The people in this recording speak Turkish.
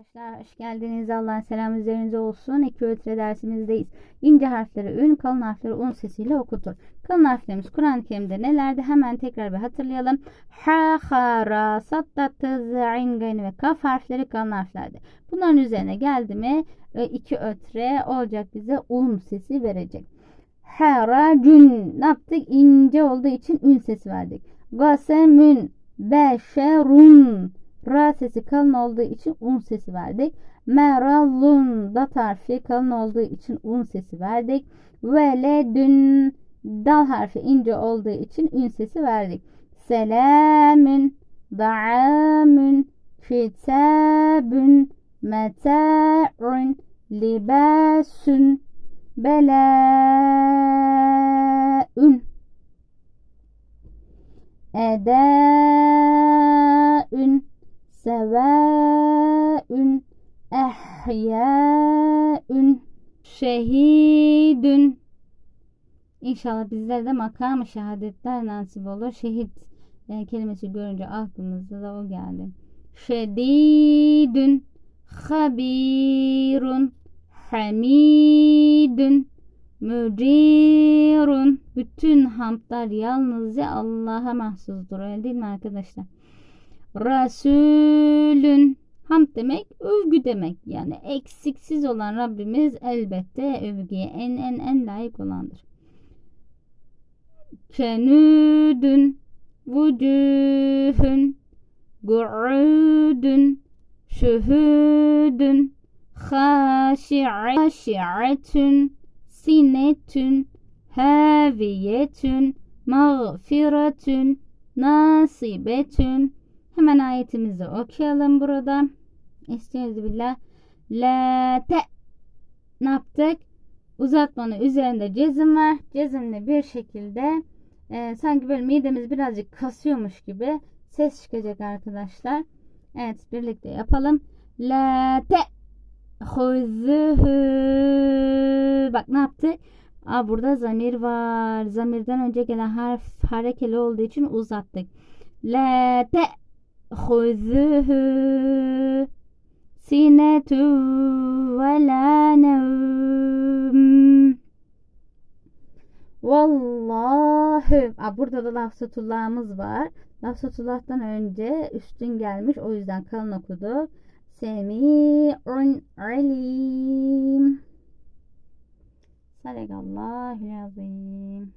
Arkadaşlar hoş geldiniz. Allah'ın selamı üzerinize olsun. İki ötre dersimizdeyiz. İnce harfleri ün, kalın harfleri un sesiyle okutur. Kalın harflerimiz Kur'an-ı Kerim'de nelerdi? Hemen tekrar bir hatırlayalım. Ha, ha, ra, sat, tat, tız, ayn, gayn ve kaf harfleri kalın harflerdi. Bunların üzerine geldi mi e, iki ötre olacak bize un sesi verecek. Ha, ra, cün. Ne yaptık? İnce olduğu için ün sesi verdik. Gasemün, beşerun. Ra sesi kalın olduğu için un sesi verdik. Merallun da harfi kalın olduğu için un sesi verdik. Veledün dal harfi ince olduğu için ün sesi verdik. Selamün, da'amün, kitabün, meta'un, libasun, belâ'ün, edâ'ün, sevaün, ehyâün, şehidün. İnşallah bizlere de makamı şehadetler nasip olur. Şehit e, kelimesi görünce aklımıza da o geldi. Şedidün, habirun, hamidün, müdirun. Bütün hamdlar yalnızca Allah'a mahsustur. Öyle değil mi arkadaşlar? Resulün. Hamd demek övgü demek. Yani eksiksiz olan Rabbimiz elbette övgüye en en en layık olandır. Kenüdün vücuhün gu'udün şühüdün haşi'atün sinetün haviyetün mağfiretün nasibetün Hemen ayetimizi okuyalım burada. Estaizu billah. La te. Ne yaptık? Uzatmanın üzerinde cezim var. Cezimli bir şekilde e, sanki böyle midemiz birazcık kasıyormuş gibi ses çıkacak arkadaşlar. Evet birlikte yapalım. La te. Huzuhu. Bak ne yaptı? Aa, burada zamir var. Zamirden önce gelen harf harekeli olduğu için uzattık. La te خذه سنة ولا نوم Vallahi Aa, burada da lafzatullahımız var. Lafzatullah'tan önce üstün gelmiş. O yüzden kalın okuduk. Semi'un alim. Sadakallahu azim.